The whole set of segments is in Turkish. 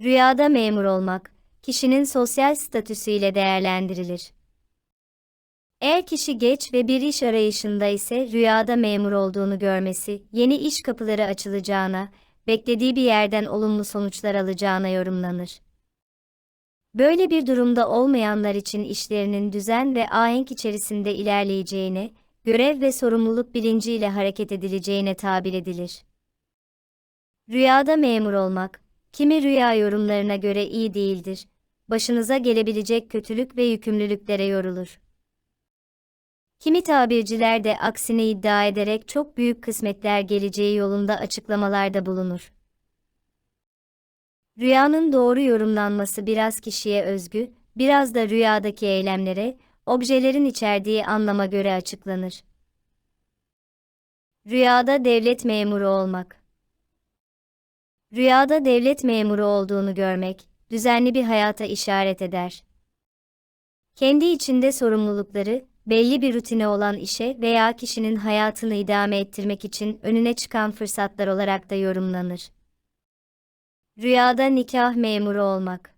Rüyada memur olmak, kişinin sosyal statüsüyle değerlendirilir. Eğer kişi geç ve bir iş arayışında ise rüyada memur olduğunu görmesi, yeni iş kapıları açılacağına, beklediği bir yerden olumlu sonuçlar alacağına yorumlanır. Böyle bir durumda olmayanlar için işlerinin düzen ve ahenk içerisinde ilerleyeceğine, görev ve sorumluluk bilinciyle hareket edileceğine tabir edilir. Rüyada memur olmak, kimi rüya yorumlarına göre iyi değildir, başınıza gelebilecek kötülük ve yükümlülüklere yorulur. Kimi tabirciler de aksini iddia ederek çok büyük kısmetler geleceği yolunda açıklamalarda bulunur. Rüyanın doğru yorumlanması biraz kişiye özgü, biraz da rüyadaki eylemlere, objelerin içerdiği anlama göre açıklanır. Rüyada devlet memuru olmak Rüyada devlet memuru olduğunu görmek, düzenli bir hayata işaret eder. Kendi içinde sorumlulukları, belli bir rutine olan işe veya kişinin hayatını idame ettirmek için önüne çıkan fırsatlar olarak da yorumlanır. Rüyada nikah memuru olmak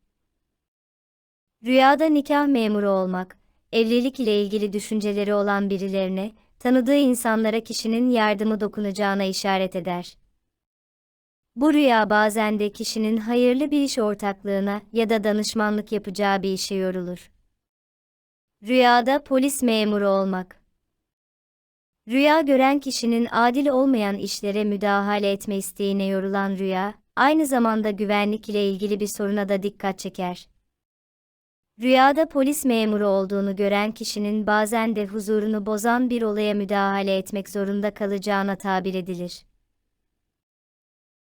Rüyada nikah memuru olmak, evlilik ile ilgili düşünceleri olan birilerine, tanıdığı insanlara kişinin yardımı dokunacağına işaret eder. Bu rüya bazen de kişinin hayırlı bir iş ortaklığına ya da danışmanlık yapacağı bir işe yorulur. Rüyada polis memuru olmak. Rüya gören kişinin adil olmayan işlere müdahale etme isteğine yorulan rüya, aynı zamanda güvenlik ile ilgili bir soruna da dikkat çeker. Rüyada polis memuru olduğunu gören kişinin bazen de huzurunu bozan bir olaya müdahale etmek zorunda kalacağına tabir edilir.